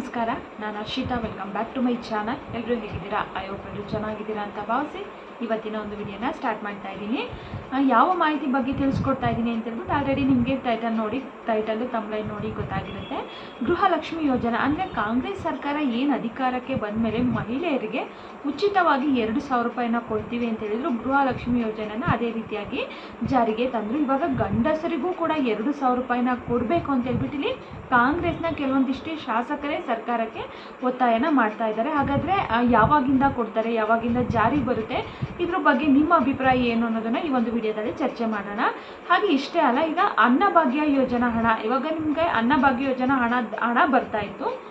ನಮಸ್ಕಾರ, ನಾನು Arshita welcome back to my channel ಎಲ್ಲರೂ ಹೇಗಿದ್ದೀರಾ? ಐ ಹೋಪ್ ಎಲ್ಲರೂ ಚೆನ್ನಾಗಿದ್ದೀರಾ ಅಂತ ಭಾವಿಸಿ ಇವತ್ತಿನ ಒಂದು ವಿಡಿಯೋನ ಸ್ಟಾರ್ಟ್ ಮಾಡ್ತಾ ಇದ್ದೀನಿ. ಯಾವ ಮಾಹಿತಿ ಬಗ್ಗೆ ತಿಳಿಸ್ಕೊಡ್ತಾ ಇದ್ದೀನಿ ಅಂತ ಹೇಳ್ಬಿಟ್ಟು ಆಲ್ರೆಡಿ ನಿಮಗೆ ಟೈಟಲ್ ನೋಡಿ ಟೈಟಲ್ಲು ತಮ್ಲೈನ್ ನೋಡಿ ಗೊತ್ತಾಗಿರುತ್ತೆ. ಗೃಹಲಕ್ಷ್ಮಿ ಯೋಜನೆ ಅಂದರೆ ಕಾಂಗ್ರೆಸ್ ಸರ್ಕಾರ ಏನು ಅಧಿಕಾರಕ್ಕೆ ಬಂದ ಮೇಲೆ ಮಹಿಳೆಯರಿಗೆ ಉಚಿತವಾಗಿ ಎರಡು ಸಾವಿರ ರೂಪಾಯಿನ ಕೊಡ್ತೀವಿ ಅಂತ ಹೇಳಿದ್ರು. ಗೃಹಲಕ್ಷ್ಮಿ ಯೋಜನೆನ ಅದೇ ರೀತಿಯಾಗಿ ಜಾರಿಗೆ ತಂದರು. ಇವಾಗ ಗಂಡಸರಿಗೂ ಕೂಡ ಎರಡು ಸಾವಿರ ರೂಪಾಯಿನ ಕೊಡಬೇಕು ಅಂತ ಹೇಳ್ಬಿಟ್ಟು ಇಲ್ಲಿ ಕಾಂಗ್ರೆಸ್ನ ಕೆಲವೊಂದಿಷ್ಟು ಶಾಸಕರೇ ಸರ್ಕಾರಕ್ಕೆ ಒತ್ತಾಯನ ಮಾಡ್ತಾ ಇದ್ದಾರೆ. ಹಾಗಾದರೆ ಯಾವಾಗಿಂದ ಕೊಡ್ತಾರೆ, ಯಾವಾಗಿಂದ ಜಾರಿ ಬರುತ್ತೆ, ಇದ್ರ ಬಗ್ಗೆ ನಿಮ್ಮ ಅಭಿಪ್ರಾಯ ಏನು ಅನ್ನೋದನ್ನ ಈ ಒಂದು ವಿಡಿಯೋದಲ್ಲಿ ಚರ್ಚೆ ಮಾಡೋಣ. ಹಾಗೆ ಇಷ್ಟೇ ಅಲ್ಲ, ಈಗ ಅನ್ನಭಾಗ್ಯ ಯೋಜನಾ ಹಣ. ಇವಾಗ ನಿಮಗೆ ಅನ್ನಭಾಗ್ಯ ಯೋಜನಾ ಹಣ ಹಣ ಬರ್ತಾ ಇತ್ತು.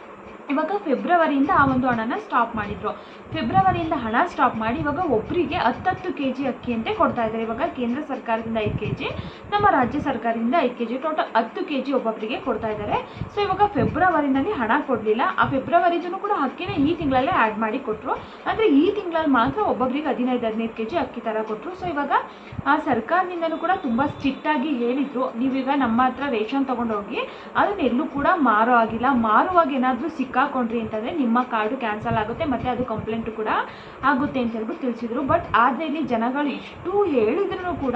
ಇವಾಗ ಫೆಬ್ರವರಿಯಿಂದ ಆ ಒಂದು ಹಣನ ಸ್ಟಾಪ್ ಮಾಡಿದ್ರು. ಫೆಬ್ರವರಿಯಿಂದ ಹಣ ಸ್ಟಾಪ್ ಮಾಡಿ ಇವಾಗ ಒಬ್ಬರಿಗೆ ಹತ್ತತ್ತು ಕೆ ಜಿ ಅಂತ ಕೊಡ್ತಾ ಇದ್ದಾರೆ. ಇವಾಗ ಕೇಂದ್ರ ಸರ್ಕಾರದಿಂದ ಐದು ಕೆ ಜಿ ನಮ್ಮ ರಾಜ್ಯ ಸರ್ಕಾರದಿಂದ ಐದು ಕೆ ಜಿ ಟೋಟಲ್ ಹತ್ತು ಕೆ ಜಿ ಒಬ್ಬೊಬ್ಬರಿಗೆ ಕೊಡ್ತಾ ಇದ್ದಾರೆ. ಸೊ ಇವಾಗ ಫೆಬ್ರವರಿನಲ್ಲಿ ಹಣ ಕೊಡಲಿಲ್ಲ. ಆ ಫೆಬ್ರವರಿದೂ ಕೂಡ ಅಕ್ಕಿನ ಈ ತಿಂಗಳಲ್ಲೇ ಆ್ಯಡ್ ಮಾಡಿ ಕೊಟ್ಟರು ಅಂದರೆ ಈ ತಿಂಗಳಲ್ಲಿ ಮಾತ್ರ ಒಬ್ಬೊಬ್ಬರಿಗೆ ಹದಿನೈದು ಹದಿನೈದು ಕೆ ಜಿ ಅಕ್ಕಿ ಥರ ಕೊಟ್ಟರು ಸೊ ಇವಾಗ ಆ ಸರ್ಕಾರದಿಂದಲೂ ಕೂಡ ತುಂಬ ಸ್ಟ್ರಿಕ್ಟಾಗಿ ಹೇಳಿದರು. ನೀವೀಗ ನಮ್ಮ ಹತ್ರ ರೇಷನ್ ತೊಗೊಂಡೋಗಿ ಅದನ್ನ ಎಲ್ಲೂ ಕೂಡ ಮಾರೋ ಆಗಿಲ್ಲ ಮಾರುವಾಗ ಏನಾದರೂ ಸಿಕ್ಕಾಕೊಂಡ್ರಿ ಅಂತಂದರೆ ನಿಮ್ಮ ಕಾರ್ಡು ಕ್ಯಾನ್ಸಲ್ ಆಗುತ್ತೆ, ಮತ್ತು ಅದು ಕಂಪ್ಲೇಂಟು ಕೂಡ ಆಗುತ್ತೆ ಅಂತ ಹೇಳ್ಬಿಟ್ಟು ತಿಳಿಸಿದ್ರು. ಬಟ್ ಆದರೆ ಇಲ್ಲಿ ಜನಗಳು ಇಷ್ಟು ಹೇಳಿದ್ರು ಕೂಡ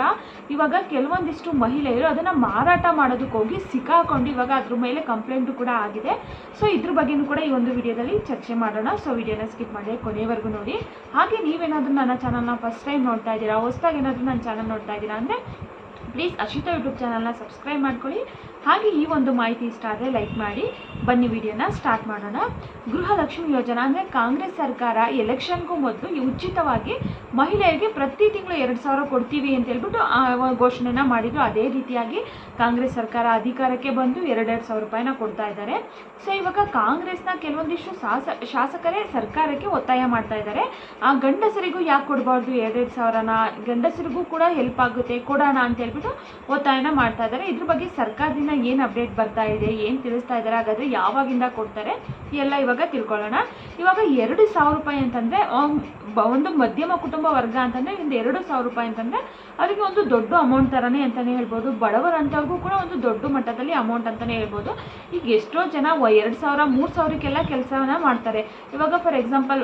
ಇವಾಗ ಕೆಲವೊಂದಿಷ್ಟು ಮಹಿಳೆಯರು ಅದನ್ನು ಮಾರಾಟ ಮಾಡೋದಕ್ಕೆ ಹೋಗಿ ಸಿಕ್ಕಾಕೊಂಡು ಇವಾಗ ಅದ್ರ ಮೇಲೆ ಕಂಪ್ಲೇಂಟು ಕೂಡ ಆಗಿದೆ. ಸೊ ಇದ್ರ ಬಗ್ಗೆನೂ ಕೂಡ ಈ ಒಂದು ವಿಡಿಯೋದಲ್ಲಿ ಚರ್ಚೆ ಮಾಡೋಣ. ಸೊ ವಿಡಿಯೋನ ಸ್ಕಿಪ್ ಮಾಡಿ ಕೊನೆಯವರೆಗೂ ನೋಡಿ. ಹಾಗೆ ನೀವೇನಾದರೂ ನನ್ನ ಚಾನಲ್ನ ಫಸ್ಟ್ ಟೈಮ್ ನೋಡ್ತಾ ಇದ್ದೀರಾ, ಹೊಸ್ದಾಗಿ ಏನಾದರೂ ನನ್ನ ಚಾನಲ್ ನೋಡ್ತಾ ಇದ್ದೀರಾ ಅಂದರೆ ಪ್ಲೀಸ್ ಅಶಿತಾ ಯೂಟ್ಯೂಬ್ ಚಾನಲ್ನ ಸಬ್ಸ್ಕ್ರೈಬ್ ಮಾಡ್ಕೊಳ್ಳಿ. ಹಾಗೆ ಈ ಒಂದು ಮಾಹಿತಿ ಇಷ್ಟ ಆದರೆ ಲೈಕ್ ಮಾಡಿ. ಬನ್ನಿ ವಿಡಿಯೋನ ಸ್ಟಾರ್ಟ್ ಮಾಡೋಣ. ಗೃಹಲಕ್ಷ್ಮಿ ಯೋಜನಾ ಅಂದರೆ ಕಾಂಗ್ರೆಸ್ ಸರ್ಕಾರ ಎಲೆಕ್ಷನ್ಗೂ ಮೊದಲು ಉಚಿತವಾಗಿ ಮಹಿಳೆಯರಿಗೆ ಪ್ರತಿ ತಿಂಗಳು ಎರಡು ಸಾವಿರ ಕೊಡ್ತೀವಿ ಅಂತ ಹೇಳ್ಬಿಟ್ಟು ಘೋಷಣೆನ ಮಾಡಿದ್ರು. ಅದೇ ರೀತಿಯಾಗಿ ಕಾಂಗ್ರೆಸ್ ಸರ್ಕಾರ ಅಧಿಕಾರಕ್ಕೆ ಬಂದು ಎರಡೆರಡು ಸಾವಿರ ರೂಪಾಯಿನ ಕೊಡ್ತಾ ಇದ್ದಾರೆ. ಸೊ ಇವಾಗ ಕಾಂಗ್ರೆಸ್ನ ಕೆಲವೊಂದಿಷ್ಟು ಶಾಸ, ಶಾಸಕರೇ ಸರ್ಕಾರಕ್ಕೆ ಒತ್ತಾಯ ಮಾಡ್ತಾ ಇದ್ದಾರೆ. ಆ ಗಂಡಸರಿಗೂ ಯಾಕೆ ಕೊಡಬಾರ್ದು? ಎರಡೆರಡು ಸಾವಿರನ ಗಂಡಸರಿಗೂ ಕೂಡ ಹೆಲ್ಪ್ ಆಗುತ್ತೆ. ಕೊಡೋಣ ಅಂತ ಹೇಳ್ಬಿಟ್ಟು ಒತ್ತಾಯನ ಮಾಡ್ತಾ ಇದ್ದಾರೆ. ಇದ್ರ ಬಗ್ಗೆ ಸರ್ಕಾರದಿಂದ ಏನು ಅಪ್ಡೇಟ್ ಬರ್ತಾ ಇದೆ, ಏನು ತಿಳಿಸ್ತಾ ಇದ್ದಾರೆ, ಹಾಗಾದರೆ ಯಾವಾಗಿಂದ ಕೊಡ್ತಾರೆ, ಎಲ್ಲ ಇವಾಗ ತಿಳ್ಕೊಳ್ಳೋಣ. ಇವಾಗ ಎರಡು ಸಾವಿರ ರೂಪಾಯಿ ಅಂತಂದರೆ ಒಂದು ಮಧ್ಯಮ ಕುಟುಂಬ ವರ್ಗ ಅಂತಂದರೆ ಒಂದು ಎರಡು ಸಾವಿರ ರೂಪಾಯಿ ಅಂತಂದರೆ ಅವರಿಗೆ ಒಂದು ದೊಡ್ಡ ಅಮೌಂಟ್ ಥರನೇ ಅಂತಲೇ ಹೇಳ್ಬೋದು. ಬಡವರಂಥವ್ರಿಗೂ ಕೂಡ ಒಂದು ದೊಡ್ಡ ಮಟ್ಟದಲ್ಲಿ ಅಮೌಂಟ್ ಅಂತಲೇ ಹೇಳ್ಬೋದು. ಈಗ ಎಷ್ಟೋ ಜನ ಎರಡು ಸಾವಿರ, ಮೂರು ಸಾವಿರಕ್ಕೆಲ್ಲ ಕೆಲಸವನ್ನ ಮಾಡ್ತಾರೆ. ಇವಾಗ ಫಾರ್ ಎಕ್ಸಾಂಪಲ್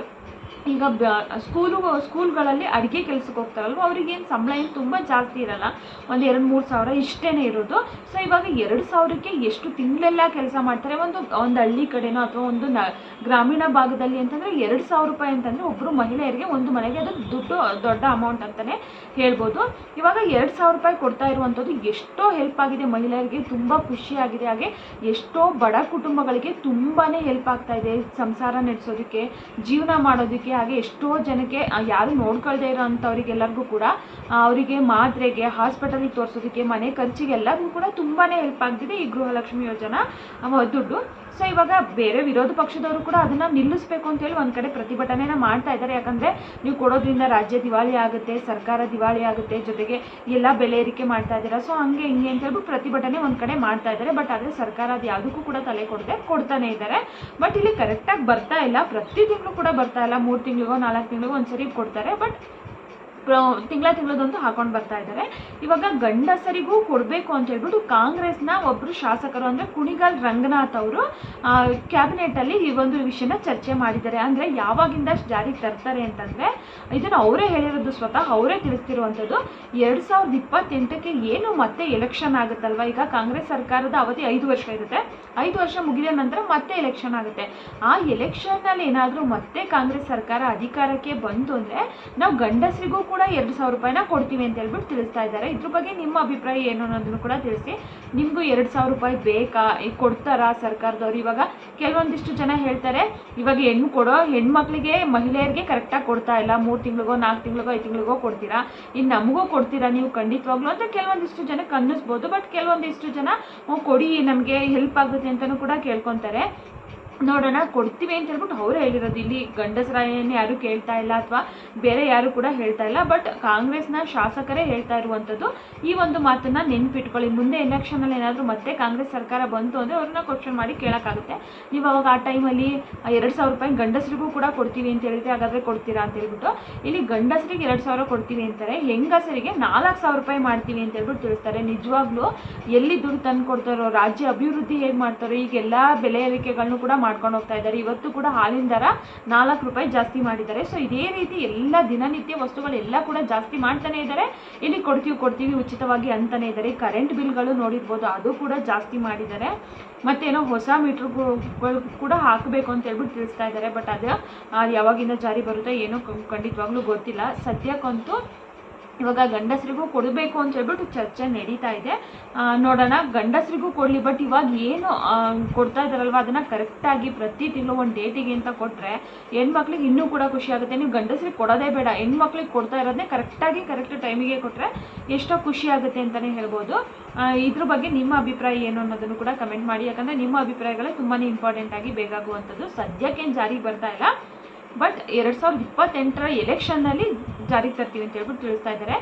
ಈಗ ಬ ಸ್ಕೂಲು ಸ್ಕೂಲ್ಗಳಲ್ಲಿ ಅಡುಗೆ ಕೆಲಸಕ್ಕೆ ಹೋಗ್ತಾರಲ್ವ ಅವ್ರಿಗೇನು ಸಂಬಳ ಏನು ತುಂಬ ಜಾಸ್ತಿ ಇರಲ್ಲ. ಒಂದು ಎರಡು, ಮೂರು ಸಾವಿರ ಇಷ್ಟೇ ಇರೋದು. ಸೊ ಇವಾಗ ಎರಡು ಸಾವಿರಕ್ಕೆ ಎಷ್ಟು ತಿಂಗಳೆಲ್ಲ ಕೆಲಸ ಮಾಡ್ತಾರೆ? ಒಂದು ಒಂದು ಹಳ್ಳಿ ಕಡೆನೋ ಅಥವಾ ಒಂದು ನ, ಗ್ರಾಮೀಣ ಭಾಗದಲ್ಲಿ ಅಂತಂದರೆ ಎರಡು ಸಾವಿರ ರೂಪಾಯಿ ಅಂತಂದರೆ ಒಬ್ಬರು ಮಹಿಳೆಯರಿಗೆ ಒಂದು ಮನೆಗೆ ಅದು ದುಡ್ಡು ದೊಡ್ಡ ಅಮೌಂಟ್ ಅಂತಲೇ ಹೇಳ್ಬೋದು. ಇವಾಗ ಎರಡು ಸಾವಿರ ರೂಪಾಯಿ ಕೊಡ್ತಾ ಇರುವಂಥದ್ದು ಎಷ್ಟೋ ಹೆಲ್ಪ್ ಆಗಿದೆ ಮಹಿಳೆಯರಿಗೆ, ತುಂಬ ಖುಷಿಯಾಗಿದೆ ಹಾಗೆ ಎಷ್ಟೋ ಬಡ ಕುಟುಂಬಗಳಿಗೆ ತುಂಬಾ ಹೆಲ್ಪ್ ಆಗ್ತಾ ಇದೆ. ಸಂಸಾರ ನಡೆಸೋದಕ್ಕೆ, ಜೀವನ ಮಾಡೋದಕ್ಕೆ ಹಾಗೆ ಎಷ್ಟೋ ಜನಕ್ಕೆ ಯಾರು ನೋಡ್ಕೊಳ್ದೇ ಇರೋ ಅಂಥವ್ರಿಗೆಲ್ಲರಿಗೂ ಕೂಡ ಅವರಿಗೆ ಮಾತ್ರೆಗೆ, ಹಾಸ್ಪಿಟಲ್ಗೆ ತೋರಿಸೋದಕ್ಕೆ, ಮನೆ ಖರ್ಚಿಗೆ ಎಲ್ಲರಿಗೂ ಕೂಡ ತುಂಬಾ ಹೆಲ್ಪ್ ಆಗ್ತಿದೆ ಈ ಗೃಹಲಕ್ಷ್ಮಿ ಯೋಜನಾ ದುಡ್ಡು. ಸೊ ಇವಾಗ ಬೇರೆ ವಿರೋಧ ಪಕ್ಷದವರು ಕೂಡ ಅದನ್ನು ನಿಲ್ಲಿಸಬೇಕು ಅಂತೇಳಿ ಒಂದು ಕಡೆ ಪ್ರತಿಭಟನೆನ ಮಾಡ್ತಾ ಇದ್ದಾರೆ. ಯಾಕಂದರೆ ನೀವು ಕೊಡೋದ್ರಿಂದ ರಾಜ್ಯ ದಿವಾಳಿ ಆಗುತ್ತೆ, ಸರ್ಕಾರ ದಿವಾಳಿ ಆಗುತ್ತೆ, ಜೊತೆಗೆ ಎಲ್ಲ ಬೆಲೆ ಏರಿಕೆ ಮಾಡ್ತಾ ಇದ್ದೀರಾ. ಸೊ ಹಂಗೆ ಹಿಂಗೆ ಅಂತ ಹೇಳ್ಬಿಟ್ಟು ಪ್ರತಿಭಟನೆ ಒಂದು ಕಡೆ ಮಾಡ್ತಾ ಇದ್ದಾರೆ. ಬಟ್ ಆದರೆ ಸರ್ಕಾರ ಅದು ಯಾವುದಕ್ಕೂ ಕೂಡ ತಲೆ ಕೊಡದೆ ಕೊಡ್ತಾನೆ ಇದ್ದಾರೆ. ಬಟ್ ಇಲ್ಲಿ ಕರೆಕ್ಟಾಗಿ ಬರ್ತಾ ಇಲ್ಲ. ಪ್ರತಿ ತಿಂಗಳು ಕೂಡ ಬರ್ತಾ ಇಲ್ಲ. ಮೂರು ತಿಂಗಳಿಗೋ, ನಾಲ್ಕು ತಿಂಗಳಿಗೋ ಒಂದ್ಸರಿ ಕೊಡ್ತಾರೆ. ಬಟ್ ತಿಂಗಳ ತಿಂಗಳದಂತೂ ಹಾಕೊಂಡು ಬರ್ತಾ ಇದ್ದಾರೆ ಇವಾಗ ಗಂಡಸರಿಗೂ ಕೊಡಬೇಕು ಅಂತ ಹೇಳ್ಬಿಟ್ಟು ಕಾಂಗ್ರೆಸ್ನ ಒಬ್ಬರು ಶಾಸಕರು ಅಂದರೆ ಕುಣಿಗಲ್ ರಂಗನಾಥ್ ಅವರು ಕ್ಯಾಬಿನೆಟಲ್ಲಿ ಈ ಒಂದು ವಿಷಯನ ಚರ್ಚೆ ಮಾಡಿದ್ದಾರೆ. ಅಂದರೆ ಯಾವಾಗಿಂದ ಜಾರಿಗೆ ತರ್ತಾರೆ ಅಂತಂದರೆ, ಇದನ್ನು ಅವರೇ ಹೇಳಿರೋದು ಸ್ವತಃ ಅವರೇ ತಿಳಿಸ್ತಿರುವಂಥದ್ದು. ಎರಡು ಸಾವಿರದ ಇಪ್ಪತ್ತೆಂಟಕ್ಕೆ ಏನು ಮತ್ತೆ ಎಲೆಕ್ಷನ್ ಆಗುತ್ತಲ್ವ? ಈಗ ಕಾಂಗ್ರೆಸ್ ಸರ್ಕಾರದ ಅವಧಿ ಐದು ವರ್ಷ ಇರುತ್ತೆ. ಐದು ವರ್ಷ ಮುಗಿದ ನಂತರ ಮತ್ತೆ ಎಲೆಕ್ಷನ್ ಆಗುತ್ತೆ. ಆ ಎಲೆಕ್ಷನ್ನಲ್ಲಿ ಏನಾದರೂ ಮತ್ತೆ ಕಾಂಗ್ರೆಸ್ ಸರ್ಕಾರ ಅಧಿಕಾರಕ್ಕೆ ಬಂತು ಅಂದರೆ, ನಾವು ಗಂಡಸರಿಗೂ ಕೂಡ ಎರಡು ಸಾವಿರ ರೂಪಾಯಿನ ಕೊಡ್ತೀವಿ ಅಂತ ಹೇಳ್ಬಿಟ್ಟು ತಿಳಿಸ್ತಾ ಇದ್ದಾರೆ. ಇದ್ರ ಬಗ್ಗೆ ನಿಮ್ಮ ಅಭಿಪ್ರಾಯ ಏನು ಅನ್ನೋದನ್ನು ಕೂಡ ತಿಳಿಸಿ. ನಿಮಗೂ ಎರಡು ಸಾವಿರ ರೂಪಾಯಿ ಬೇಕಾ? ಕೊಡ್ತಾರಾ ಸರ್ಕಾರದವ್ರು? ಇವಾಗ ಕೆಲವೊಂದಿಷ್ಟು ಜನ ಹೇಳ್ತಾರೆ, ಇವಾಗ ಹೆಣ್ಣು ಕೊಡೋ ಹೆಣ್ಮಕ್ಳಿಗೆ, ಮಹಿಳೆಯರಿಗೆ ಕರೆಕ್ಟಾಗಿ ಕೊಡ್ತಾ ಇಲ್ಲ. ಮೂರು ತಿಂಗಳಿಗೋ, ನಾಲ್ಕು ತಿಂಗಳಿಗೋ, ಐದು ತಿಂಗಳಿಗೋ ಕೊಡ್ತೀರಾ? ಇನ್ನು ನಮಗೂ ಕೊಡ್ತೀರಾ ನೀವು ಖಂಡಿತವಾಗ್ಲೂ ಅಂತ ಕೆಲವೊಂದಿಷ್ಟು ಜನಕ್ಕೆ ಅನ್ನಿಸ್ಬೋದು ಬಟ್ ಕೆಲವೊಂದಿಷ್ಟು ಜನ ಕೊಡಿ, ನಮಗೆ ಹೆಲ್ಪ್ ಆಗುತ್ತೆ ಅಂತಲೂ ಕೂಡ ಕೇಳ್ಕೊತಾರೆ. ನೋಡೋಣ, ಕೊಡ್ತೀವಿ ಅಂತ ಹೇಳ್ಬಿಟ್ಟು ಅವರೇ ಹೇಳಿರೋದು. ಇಲ್ಲಿ ಗಂಡಸರಾಯನ್ನು ಯಾರು ಕೇಳ್ತಾ ಇಲ್ಲ ಅಥವಾ ಬೇರೆ ಯಾರು ಕೂಡ ಹೇಳ್ತಾ ಇಲ್ಲ ಬಟ್ ಕಾಂಗ್ರೆಸ್ನ ಶಾಸಕರೇ ಹೇಳ್ತಾ ಇರುವಂಥದ್ದು, ಈ ಒಂದು ಮಾತನ್ನ ನೆನ್ಪಿಟ್ಕೊಳ್ಳಿ. ಮುಂದೆ ಎಲೆಕ್ಷನಲ್ಲಿ ಏನಾದರೂ ಮತ್ತೆ ಕಾಂಗ್ರೆಸ್ ಸರ್ಕಾರ ಬಂತು ಅಂದರೆ ಅವ್ರನ್ನ ಕ್ವಶನ್ ಮಾಡಿ ಕೇಳೋಕ್ಕಾಗುತ್ತೆ. ನೀವು ಅವಾಗ ಆ ಟೈಮಲ್ಲಿ ಎರಡು ಸಾವಿರ ರೂಪಾಯಿ ಗಂಡಸರಿಗೂ ಕೂಡ ಕೊಡ್ತೀವಿ ಅಂತ ಹೇಳಿದ್ರೆ ಹಾಗಾದರೆ ಕೊಡ್ತೀರಾ ಅಂತ ಹೇಳ್ಬಿಟ್ಟು, ಇಲ್ಲಿ ಗಂಡಸರಿಗೆ ಎರಡು ಸಾವಿರ ಕೊಡ್ತೀವಿ ಅಂತಾರೆ. ಹೆಂಗಸರಿಗೆ ನಾಲ್ಕು ಸಾವಿರ ರೂಪಾಯಿ ಮಾಡ್ತೀವಿ ಅಂತ ಹೇಳ್ಬಿಟ್ಟು ತಿಳಿಸ್ತಾರೆ. ನಿಜವಾಗ್ಲೂ ಎಲ್ಲಿ ದುಡ್ಡು ತಂದು ಕೊಡ್ತಾರೋ ರಾಜ್ಯ ಅಭಿವೃದ್ಧಿ ಹೇಗೆ ಮಾಡ್ತಾರೋ ಈಗ ಎಲ್ಲ ಬೆಲೆ ಏರಿಕೆಗಳನ್ನು ಕೂಡ ಮಾಡ್ಕೊಂಡು ಹೋಗ್ತಾ ಇದ್ದಾರೆ. ಇವತ್ತು ಕೂಡ ಹಾಲಿನ ದರ ನಾಲ್ಕು ರೂಪಾಯಿ ಜಾಸ್ತಿ ಮಾಡಿದ್ದಾರೆ. ಸೊ ಇದೇ ರೀತಿ ಎಲ್ಲ ದಿನನಿತ್ಯ ವಸ್ತುಗಳೆಲ್ಲ ಕೂಡ ಜಾಸ್ತಿ ಮಾಡ್ತಾನೆ ಇದ್ದಾರೆ. ಇಲ್ಲಿ ಕೊಡ್ತೀವಿ ಕೊಡ್ತೀವಿ ಉಚಿತವಾಗಿ ಅಂತಾನೆ ಇದ್ದಾರೆ. ಕರೆಂಟ್ ಬಿಲ್ಗಳು ನೋಡಿರ್ಬೋದು, ಅದು ಕೂಡ ಜಾಸ್ತಿ ಮಾಡಿದ್ದಾರೆ. ಮತ್ತೇನೋ ಹೊಸ ಮೀಟ್ರ್ಗಳು ಕೂಡ ಹಾಕಬೇಕು ಅಂತ ಹೇಳ್ಬಿಟ್ಟು ತಿಳಿಸ್ತಾ ಇದ್ದಾರೆ. ಬಟ್ ಅದು ಯಾವಾಗಿಂದ ಜಾರಿ ಬರುತ್ತೋ ಏನೋ ಖಂಡಿತವಾಗ್ಲೂ ಗೊತ್ತಿಲ್ಲ. ಸದ್ಯಕ್ಕಂತೂ ಇವಾಗ ಗಂಡಸರಿಗೂ ಕೊಡಬೇಕು ಅಂತ ಹೇಳ್ಬಿಟ್ಟು ಚರ್ಚೆ ನಡೀತಾ ಇದೆ. ನೋಡೋಣ, ಗಂಡಸರಿಗೂ ಕೊಡಲಿ ಬಟ್ ಇವಾಗ ಏನು ಕೊಡ್ತಾ ಇದಾರಲ್ವ ಅದನ್ನು ಕರೆಕ್ಟಾಗಿ ಪ್ರತಿ ತಿಂಗಳು ಒಂದು ಡೇಟಿಗೆ ಅಂತ ಕೊಟ್ಟರೆ ಹೆಣ್ಮಕ್ಳಿಗೆ ಇನ್ನೂ ಕೂಡ ಖುಷಿ ಆಗುತ್ತೆ. ನೀವು ಗಂಡಸರಿಗೆ ಕೊಡೋದೇ ಬೇಡ, ಹೆಣ್ಮಕ್ಳಿಗೆ ಕೊಡ್ತಾ ಇರೋದನ್ನೇ ಕರೆಕ್ಟಾಗಿ ಕರೆಕ್ಟ್ ಟೈಮಿಗೆ ಕೊಟ್ಟರೆ ಎಷ್ಟೋ ಖುಷಿ ಆಗುತ್ತೆ ಅಂತಲೇ ಹೇಳ್ಬೋದು. ಇದ್ರ ಬಗ್ಗೆ ನಿಮ್ಮ ಅಭಿಪ್ರಾಯ ಏನು ಅನ್ನೋದನ್ನು ಕೂಡ ಕಮೆಂಟ್ ಮಾಡಿ. ಯಾಕಂದರೆ ನಿಮ್ಮ ಅಭಿಪ್ರಾಯಗಳೇ ತುಂಬಾ ಇಂಪಾರ್ಟೆಂಟ್ ಆಗಿ ಬೇಕಾಗುವಂಥದ್ದು. ಸದ್ಯಕ್ಕೇನು ಜಾರಿಗೆ ಬರ್ತಾ ಇಲ್ಲ. ಬಟ್ ಎರಡು ಸಾವಿರದ ಇಪ್ಪತ್ತೆಂಟರ ಎಲೆಕ್ಷನ್ನಲ್ಲಿ ಜಾರಿಗೆ ತರ್ತೀವಿ ಅಂತ ಹೇಳ್ಬಿಟ್ಟು ತಿಳಿಸ್ತಾ ಇದ್ದಾರೆ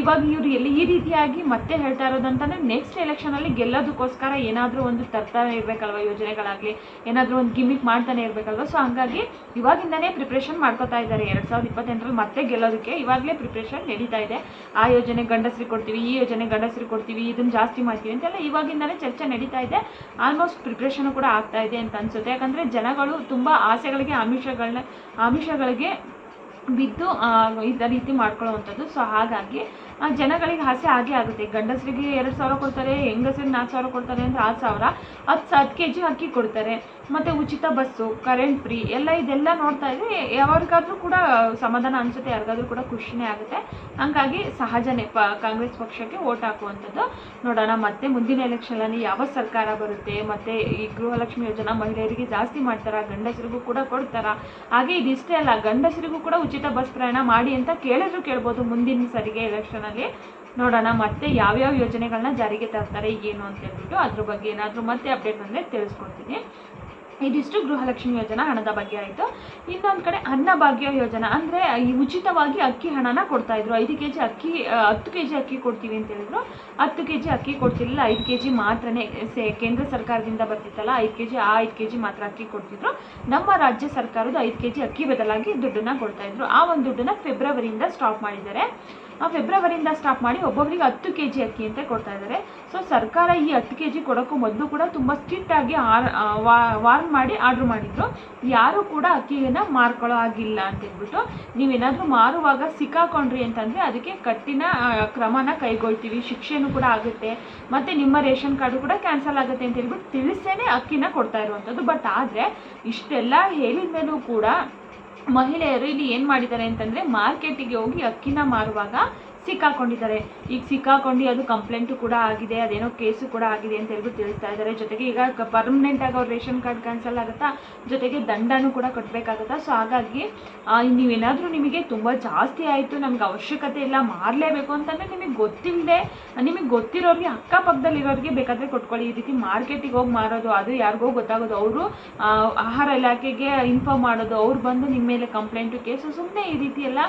ಇವಾಗ ಇವರು ಎಲ್ಲಿ ಈ ರೀತಿಯಾಗಿ ಮತ್ತೆ ಹೇಳ್ತಾ ಇರೋದಂತಂದರೆ ನೆಕ್ಸ್ಟ್ ಎಲೆಕ್ಷನಲ್ಲಿ ಗೆಲ್ಲೋದಕ್ಕೋಸ್ಕರ ಏನಾದರೂ ಒಂದು ತರ್ತಾನೆ ಇರಬೇಕಲ್ವ ಯೋಜನೆಗಳಾಗಲಿ? ಏನಾದರೂ ಒಂದು ಗಿಮಿಕ್ ಮಾಡ್ತಾನೆ ಇರಬೇಕಲ್ವ? ಸೊ ಹಂಗಾಗಿ ಇವಾಗಿಂದನೇ ಪ್ರಿಪ್ರೇಷನ್ ಮಾಡ್ಕೋತಾ ಇದ್ದಾರೆ ಎರಡು ಸಾವಿರದ ಇಪ್ಪತ್ತೆಂಟರಲ್ಲಿ ಮತ್ತೆ ಗೆಲ್ಲೋದಕ್ಕೆ ಇವಾಗಲೇ ಪ್ರಿಪ್ರೇಷನ್ ನಡೀತಾ ಇದೆ. ಆ ಯೋಜನೆ ಗಂಡಸ್ರಿಗೆ ಕೊಡ್ತೀವಿ, ಈ ಯೋಜನೆ ಗಂಡಸ್ರಿಗೆ ಕೊಡ್ತೀವಿ ಇದನ್ನು ಜಾಸ್ತಿ ಮಾಡ್ತೀವಿ ಅಂತೆಲ್ಲ ಇವಾಗಿಂದನೇ ಚರ್ಚೆ ನಡೀತಾ ಇದೆ. ಆಲ್ಮೋಸ್ಟ್ ಪ್ರಿಪ್ರೇಷನ್ ಕೂಡ ಆಗ್ತಾ ಇದೆ ಅಂತ ಅನ್ಸುತ್ತೆ. ಯಾಕಂದರೆ ಜನಗಳು ತುಂಬ ಆಸೆಗಳಿಗೆ ಆಮಿಷಗಳನ್ನ ಆಮಿಷಗಳಿಗೆ ಬಿದ್ದು ಇದ ರೀತಿ ಮಾಡ್ಕೊಳ್ಳುವಂಥದ್ದು. ಸೊ ಹಾಗಾಗಿ ಜನಗಳಿಗೆ ಆಸೆ ಆಗೇ ಆಗುತ್ತೆ. ಗಂಡಸರಿಗೆ ಎರಡು ಸಾವಿರ ಕೊಡ್ತಾರೆ, ಹೆಂಗಸರಿಗೆ ನಾಲ್ಕು ಸಾವಿರ ಕೊಡ್ತಾರೆ ಅಂದರೆ ಆರು ಸಾವಿರ. ಹತ್ತು ಹತ್ತು ಕೆ ಜಿ ಅಕ್ಕಿ ಕೊಡ್ತಾರೆ. ಮತ್ತು ಉಚಿತ ಬಸ್ಸು ಕರೆಂಟ್ ಫ್ರೀ ಎಲ್ಲ ಇದೆಲ್ಲ ನೋಡ್ತಾ ಇದ್ರೆ ಯಾವಾಗಾದರೂ ಕೂಡ ಸಮಾಧಾನ ಅನಿಸುತ್ತೆ, ಯಾರಿಗಾದ್ರೂ ಕೂಡ ಖುಷಿನೇ ಆಗುತ್ತೆ. ಹಂಗಾಗಿ ಸಹಜನೇ ಪ, ಕಾಂಗ್ರೆಸ್ ಪಕ್ಷಕ್ಕೆ ಓಟ್ ಹಾಕುವಂಥದ್ದು ನೋಡೋಣ. ಮತ್ತೆ ಮುಂದಿನ ಎಲೆಕ್ಷನಲ್ಲಿ ಯಾವ ಸರ್ಕಾರ ಬರುತ್ತೆ, ಮತ್ತು ಈ ಗೃಹಲಕ್ಷ್ಮಿ ಯೋಜನಾ ಮಹಿಳೆಯರಿಗೆ ಜಾಸ್ತಿ ಮಾಡ್ತಾರಾ, ಗಂಡಸರಿಗೂ ಕೂಡ ಕೊಡ್ತಾರಾ? ಹಾಗೆ ಇದಿಷ್ಟೇ ಅಲ್ಲ, ಗಂಡಸರಿಗೂ ಕೂಡ ಉಚಿತ ಬಸ್ ಪ್ರಯಾಣ ಮಾಡಿ ಅಂತ ಕೇಳಿದ್ರು ಕೇಳ್ಬೋದು ಮುಂದಿನ ಸರಿಗೆ ಎಲೆಕ್ಷನಲ್ಲಿ ನೋಡೋಣ ಮತ್ತೆ ಯಾವ್ಯಾವ ಯೋಜನೆಗಳನ್ನ ಜಾರಿಗೆ ತರ್ತಾರೆ, ಏನು ಅಂತ ಹೇಳ್ಬಿಟ್ಟು ಅದ್ರ ಬಗ್ಗೆ ಏನಾದರೂ ಮತ್ತೆ ಅಪ್ಡೇಟ್ ಬಂದರೆ ತಿಳಿಸ್ಕೊಡ್ತೀನಿ. ಇದಿಷ್ಟು ಗೃಹಲಕ್ಷ್ಮಿ ಯೋಜನಾ ಹಣದ ಬಗ್ಗೆ ಆಯಿತು. ಇನ್ನೊಂದು ಕಡೆ ಅನ್ನಭಾಗ್ಯ ಯೋಜನಾ, ಅಂದರೆ ಉಚಿತವಾಗಿ ಅಕ್ಕಿ ಹಣನ ಕೊಡ್ತಾ ಇದ್ರು. ಐದು ಕೆ ಜಿ ಅಕ್ಕಿ ಹತ್ತು ಕೆ ಜಿ ಅಕ್ಕಿ ಕೊಡ್ತೀವಿ ಅಂತ ಹೇಳಿದ್ರು. ಹತ್ತು ಕೆ ಜಿ ಅಕ್ಕಿ ಕೊಡ್ತಿರ್ಲಿಲ್ಲ, ಐದು ಕೆ ಜಿ ಮಾತ್ರನೇ ಸೇ, ಕೇಂದ್ರ ಸರ್ಕಾರದಿಂದ ಬರ್ತಿತ್ತಲ್ಲ, ಐದು ಕೆ ಜಿ ಆ ಐದು ಕೆ ಜಿ ಮಾತ್ರ ಅಕ್ಕಿ ಕೊಡ್ತಿದ್ರು. ನಮ್ಮ ರಾಜ್ಯ ಸರ್ಕಾರದ ಐದು ಕೆ ಜಿ ಅಕ್ಕಿ ಬದಲಾಗಿ ದುಡ್ಡನ್ನ ಕೊಡ್ತಾ ಇದ್ರು. ಆ ಒಂದು ದುಡ್ಡನ್ನ ಫೆಬ್ರವರಿಯಿಂದ ಸ್ಟಾಪ್ ಮಾಡಿದ್ದಾರೆ. ಫೆಬ್ರವರಿಯಿಂದ ಸ್ಟಾಪ್ ಮಾಡಿ ಒಬ್ಬೊಬ್ಬರಿಗೆ ಹತ್ತು ಕೆ ಜಿ ಅಕ್ಕಿ ಅಂತ ಕೊಡ್ತಾ ಇದ್ದಾರೆ. ಸೊ ಸರ್ಕಾರ ಈ ಹತ್ತು ಕೆ ಜಿ ಕೊಡೋಕ್ಕೂ ಮೊದಲು ಕೂಡ ತುಂಬ ಸ್ಟ್ರಿಕ್ಟ್ ಆಗಿ ಆರ್ ವಾರ್ನ್ ಮಾಡಿ ಆರ್ಡ್ರ್ ಮಾಡಿದ್ರು. ಯಾರು ಕೂಡ ಅಕ್ಕಿಯನ್ನು ಮಾರ್ಕೊಳ್ಳೋ ಆಗಿಲ್ಲ ಅಂತ ಹೇಳ್ಬಿಟ್ಟು ನೀವೇನಾದರೂ ಮಾರುವಾಗ ಸಿಕ್ಕಾಕೊಂಡ್ರಿ ಅಂತಂದರೆ ಅದಕ್ಕೆ ಕಟ್ಟಿನ ಕ್ರಮನ ಕೈಗೊಳ್ತೀವಿ. ಶಿಕ್ಷೆನೂ ಕೂಡ ಆಗುತ್ತೆ. ಮತ್ತು ನಿಮ್ಮ ರೇಷನ್ ಕಾರ್ಡು ಕೂಡ ಕ್ಯಾನ್ಸಲ್ ಆಗುತ್ತೆ ಅಂತ ಹೇಳ್ಬಿಟ್ಟು ತಿಳಿಸೇನೆ ಅಕ್ಕಿನ ಕೊಡ್ತಾ ಇರುವಂಥದ್ದು. ಬಟ್ ಆದರೆ ಇಷ್ಟೆಲ್ಲ ಹೇಳಿದ ಮೇಲೂ ಕೂಡ ಮಹಿಳೆಯರು ಇಲ್ಲಿ ಏನು ಮಾಡಿದ್ದಾರೆ ಅಂತಂದರೆ ಮಾರ್ಕೆಟಿಗೆ ಹೋಗಿ ಅಕ್ಕಿನ ಮಾರುವಾಗ ಸಿಕ್ಕಾಕೊಂಡಿದ್ದಾರೆ. ಈಗ ಸಿಕ್ಕಾಕೊಂಡು ಅದು ಕಂಪ್ಲೇಂಟು ಕೂಡ ಆಗಿದೆ, ಅದೇನೋ ಕೇಸು ಕೂಡ ಆಗಿದೆ ಅಂತ ಹೇಳ್ಬಿಟ್ಟು ತಿಳಿಸ್ತಾ ಇದ್ದಾರೆ. ಜೊತೆಗೆ ಈಗ ಪರ್ಮನೆಂಟ್ ಆಗಿ ಅವ್ರ ರೇಷನ್ ಕಾರ್ಡ್ ಕ್ಯಾನ್ಸಲ್ ಆಗುತ್ತಾ? ಜೊತೆಗೆ ದಂಡನೂ ಕೂಡ ಕಟ್ಟಬೇಕಾಗುತ್ತಾ ಸೊ ಹಾಗಾಗಿ ನೀವೇನಾದರೂ ನಿಮಗೆ ತುಂಬ ಜಾಸ್ತಿ ಆಯಿತು, ನಮ್ಗೆ ಅವಶ್ಯಕತೆ ಇಲ್ಲ ಮಾರಲೇಬೇಕು ಅಂತಂದರೆ ನಿಮಗೆ ಗೊತ್ತಿಲ್ಲದೆ, ನಿಮಗೆ ಗೊತ್ತಿರೋರಿಗೆ, ಅಕ್ಕಪಕ್ಕದಲ್ಲಿರೋರಿಗೆ ಬೇಕಾದರೆ ಕೊಟ್ಕೊಳ್ಳಿ. ಈ ರೀತಿ ಮಾರ್ಕೆಟಿಗೆ ಹೋಗಿ ಮಾರೋದು, ಅದು ಯಾರಿಗೋ ಗೊತ್ತಾಗೋದು. ಅವರು ಆಹಾರ ಇಲಾಖೆಗೆ ಇನ್ಫಾರ್ಮ್ ಮಾಡೋದು, ಅವ್ರು ಬಂದು ನಿಮ್ಮ ಮೇಲೆ ಕಂಪ್ಲೇಂಟು ಕೇಸು ಸುಮ್ಮನೆ ಈ ರೀತಿ ಎಲ್ಲ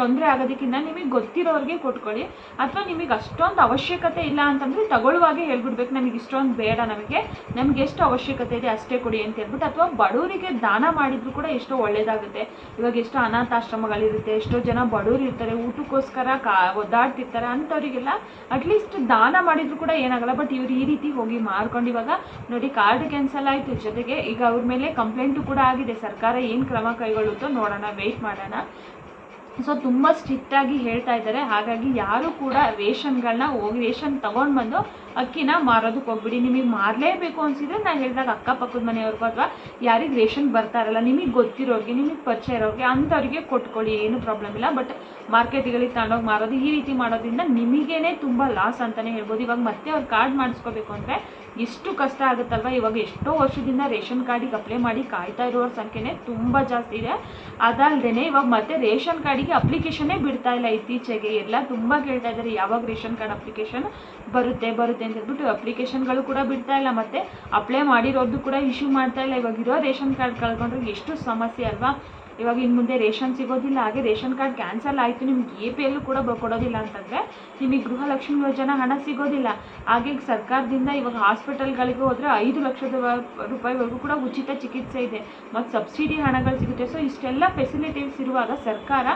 ತೊಂದರೆ ಆಗೋದಕ್ಕಿಂತ ನಿಮಗೆ ಗೊತ್ತಿರೋರಿಗೆ ಕೊಟ್ಕೊಳ್ಳಿ. ಅಥವಾ ನಿಮಗೆ ಅಷ್ಟೊಂದು ಅವಶ್ಯಕತೆ ಇಲ್ಲ ಅಂತಂದರೆ ತಗೊಳ್ಳುವಾಗೆ ಹೇಳ್ಬಿಡ್ಬೇಕು. ನಮಗೆ ಇಷ್ಟೊಂದು ಬೇಡ ನಮಗೆ. ನಮ್ಗೆ ಎಷ್ಟು ಅವಶ್ಯಕತೆ ಇದೆ ಅಷ್ಟೇ ಕೊಡಿ ಅಂತ ಹೇಳ್ಬಿಟ್ಟು ಅಥವಾ ಬಡವರಿಗೆ ದಾನ ಮಾಡಿದ್ರು ಕೂಡ ಎಷ್ಟೋ ಒಳ್ಳೇದಾಗುತ್ತೆ. ಇವಾಗ ಎಷ್ಟೋ ಅನಾಥಾಶ್ರಮಗಳಿರುತ್ತೆ, ಎಷ್ಟೋ ಜನ ಬಡವರು ಇರ್ತಾರೆ, ಊಟಕ್ಕೋಸ್ಕರ ಕಾ ಒದ್ದಾಡ್ತಿರ್ತಾರೆ ಅಂಥವ್ರಿಗೆಲ್ಲ ಅಟ್ಲೀಸ್ಟ್ ದಾನ ಮಾಡಿದ್ರು ಕೂಡ ಏನಾಗಲ್ಲ. ಬಟ್ ಇವರು ಈ ರೀತಿ ಹೋಗಿ ಮಾರ್ಕೊಂಡು ಇವಾಗ ನೋಡಿ ಕಾರ್ಡ್ ಕ್ಯಾನ್ಸಲ್ ಆಯಿತು. ಜೊತೆಗೆ ಈಗ ಅವ್ರ ಮೇಲೆ ಕಂಪ್ಲೇಂಟು ಕೂಡ ಆಗಿದೆ. ಸರ್ಕಾರ ಏನು ಕ್ರಮ ಕೈಗೊಳ್ಳುತ್ತೋ ನೋಡೋಣ ವೆಯ್ಟ್ ಮಾಡೋಣ. ಸೊ ತುಂಬ ಸ್ಟ್ರಿಕ್ಟಾಗಿ ಹೇಳ್ತಾ ಇದ್ದಾರೆ. ಹಾಗಾಗಿ ಯಾರು ಕೂಡ ರೇಷನ್ಗಳನ್ನ ಹೋಗಿ ರೇಷನ್ ತೊಗೊಂಡು ಬಂದು ಅಕ್ಕಿನ ಮಾರೋದಕ್ಕೆ ಹೋಗ್ಬಿಡಿ. ನಿಮಗೆ ಮಾರಲೇಬೇಕು ಅನಿಸಿದ್ರೆ ನಾನು ಹೇಳಿದಾಗ ಅಕ್ಕಪಕ್ಕದ ಮನೆಯವ್ರಿಗೂ ಅಥವಾ ಯಾರಿಗೆ ರೇಷನ್ ಬರ್ತಾ ಇರಲ್ಲ, ನಿಮಗೆ ಗೊತ್ತಿರೋರಿಗೆ, ನಿಮಗೆ ಪರಿಚಯ ಇರೋರಿಗೆ ಅಂಥವ್ರಿಗೆ ಕೊಟ್ಕೊಳ್ಳಿ, ಏನು ಪ್ರಾಬ್ಲಮ್ ಇಲ್ಲ. ಬಟ್ ಮಾರ್ಕೆಟ್ಗಳಿಗೆ ತಗೊಂಡೋಗಿ ಮಾರೋದು ಈ ರೀತಿ ಮಾಡೋದ್ರಿಂದ ನಿಮಗೇನೆ ತುಂಬ ಲಾಸ್ ಅಂತಲೇ ಹೇಳ್ಬೋದು. ಇವಾಗ ಮತ್ತೆ ಅವ್ರು ಕಾರ್ಡ್ ಮಾಡಿಸ್ಕೋಬೇಕು ಅಂದರೆ ಎಷ್ಟು ಕಷ್ಟ ಆಗುತ್ತಲ್ವ? ಇವಾಗ ಎಷ್ಟೋ ವರ್ಷದಿಂದ ರೇಷನ್ ಕಾರ್ಡಿಗೆ ಅಪ್ಲೈ ಮಾಡಿ ಕಾಯ್ತಾ ಇರೋರ ಸಂಖ್ಯೆನೇ ತುಂಬ ಜಾಸ್ತಿ ಇದೆ. ಅದಲ್ಲದೆ ಇವಾಗ ಮತ್ತೆ ರೇಷನ್ ಕಾರ್ಡಿಗೆ ಅಪ್ಲಿಕೇಶನ್ನೇ ಬಿಡ್ತಾ ಇಲ್ಲ ಇತ್ತೀಚೆಗೆ. ಎಲ್ಲ ತುಂಬ ಕೇಳ್ತಾ ಇದ್ದಾರೆ, ಯಾವಾಗ ರೇಷನ್ ಕಾರ್ಡ್ ಅಪ್ಲಿಕೇಶನ್ ಬರುತ್ತೆ ಬರುತ್ತೆ ಅಂತ ಹೇಳ್ಬಿಟ್ಟು ಅಪ್ಲಿಕೇಶನ್ಗಳು ಕೂಡ ಬಿಡ್ತಾ ಇಲ್ಲ ಮತ್ತು ಅಪ್ಲೈ ಮಾಡಿರೋದು ಕೂಡ ಇಶ್ಯೂ ಮಾಡ್ತಾ ಇಲ್ಲ. ಇವಾಗ ಇರೋ ರೇಷನ್ ಕಾರ್ಡ್ ಕಳ್ಕೊಂಡ್ರೆ ಎಷ್ಟು ಸಮಸ್ಯೆ ಅಲ್ವಾ? ಇವಾಗ ಇನ್ನು ಮುಂದೆ ರೇಷನ್ ಸಿಗೋದಿಲ್ಲ, ಹಾಗೆ ರೇಷನ್ ಕಾರ್ಡ್ ಕ್ಯಾನ್ಸಲ್ ಆಯಿತು, ನಿಮ್ಗೆ ಎ ಪಿ ಎಲ್ಲೂ ಕೂಡ ಕೊಡೋದಿಲ್ಲ ಅಂತಂದರೆ ನಿಮಗೆ ಗೃಹಲಕ್ಷ್ಮಿ ಯೋಜನಾ ಹಣ ಸಿಗೋದಿಲ್ಲ. ಹಾಗೆ ಸರ್ಕಾರದಿಂದ ಇವಾಗ ಹಾಸ್ಪಿಟಲ್ಗಳಿಗೆ ಹೋದರೆ ಐದು ಲಕ್ಷದ ರೂಪಾಯಿವರೆಗೂ ಕೂಡ ಉಚಿತ ಚಿಕಿತ್ಸೆ ಇದೆ. ಮತ್ತು ಸಬ್ಸಿಡಿ ಹಣಗಳು ಸಿಗುತ್ತೆ. ಸೊ ಇಷ್ಟೆಲ್ಲ ಫೆಸಿಲಿಟೀಸ್ ಇರುವಾಗ ಸರ್ಕಾರ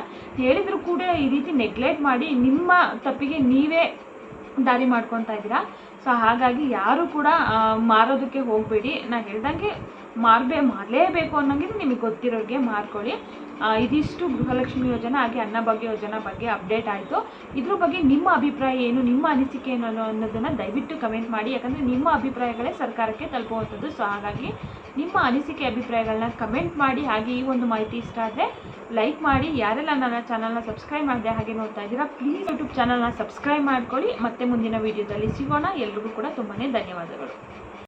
ಹೇಳಿದರೂ ಕೂಡ ಈ ರೀತಿ ನೆಗ್ಲೆಕ್ಟ್ ಮಾಡಿ ನಿಮ್ಮ ತಪ್ಪಿಗೆ ನೀವೇ ದಾರಿ ಮಾಡ್ಕೊತಾ ಇದ್ದೀರಾ? ಸೊ ಹಾಗಾಗಿ ಯಾರು ಕೂಡ ಮಾರೋದಕ್ಕೆ ಹೋಗಬೇಡಿ. ನಾನು ಹೇಳ್ದಂಗೆ ಮಾರಬೇ, ಮಾಡಲೇಬೇಕು ಅನ್ನೋಂಗಿದ್ರೆ ನಿಮಗೆ ಗೊತ್ತಿರೋರಿಗೆ ಮಾರ್ಕೊಳ್ಳಿ. ಇದಿಷ್ಟು ಗೃಹಲಕ್ಷ್ಮಿ ಯೋಜನೆ, ಹಾಗೆ ಅನ್ನಭಾಗ್ಯ ಯೋಜನೆ ಬಗ್ಗೆ ಅಪ್ಡೇಟ್ ಆಯಿತು. ಇದ್ರ ಬಗ್ಗೆ ನಿಮ್ಮ ಅಭಿಪ್ರಾಯ ಏನು, ನಿಮ್ಮ ಅನಿಸಿಕೆ ಏನು ಅನ್ನೋ ಅನ್ನೋದನ್ನು ದಯವಿಟ್ಟು ಕಮೆಂಟ್ ಮಾಡಿ. ಯಾಕಂದರೆ ನಿಮ್ಮ ಅಭಿಪ್ರಾಯಗಳೇ ಸರ್ಕಾರಕ್ಕೆ ತಲುಪುವಂಥದ್ದು. ಸೊ ಹಾಗಾಗಿ ನಿಮ್ಮ ಅನಿಸಿಕೆ ಅಭಿಪ್ರಾಯಗಳನ್ನ ಕಮೆಂಟ್ ಮಾಡಿ. ಹಾಗೆ ಈ ಒಂದು ಮಾಹಿತಿ ಇಷ್ಟ ಆದರೆ ಲೈಕ್ ಮಾಡಿ. ಯಾರೆಲ್ಲ ನನ್ನ ಚಾನಲ್ನ ಸಬ್ಸ್ಕ್ರೈಬ್ ಮಾಡಿದೆ ಹಾಗೆ ನೋಡ್ತಾ ಇದ್ದೀರಾ ಪ್ಲೀಸ್ ಯೂಟ್ಯೂಬ್ ಚಾನಲ್ನ ಸಬ್ಸ್ಕ್ರೈಬ್ ಮಾಡ್ಕೊಳ್ಳಿ. ಮತ್ತೆ ಮುಂದಿನ ವೀಡಿಯೋದಲ್ಲಿ ಸಿಗೋಣ. ಎಲ್ರಿಗೂ ಕೂಡ ತುಂಬಾ ಧನ್ಯವಾದಗಳು.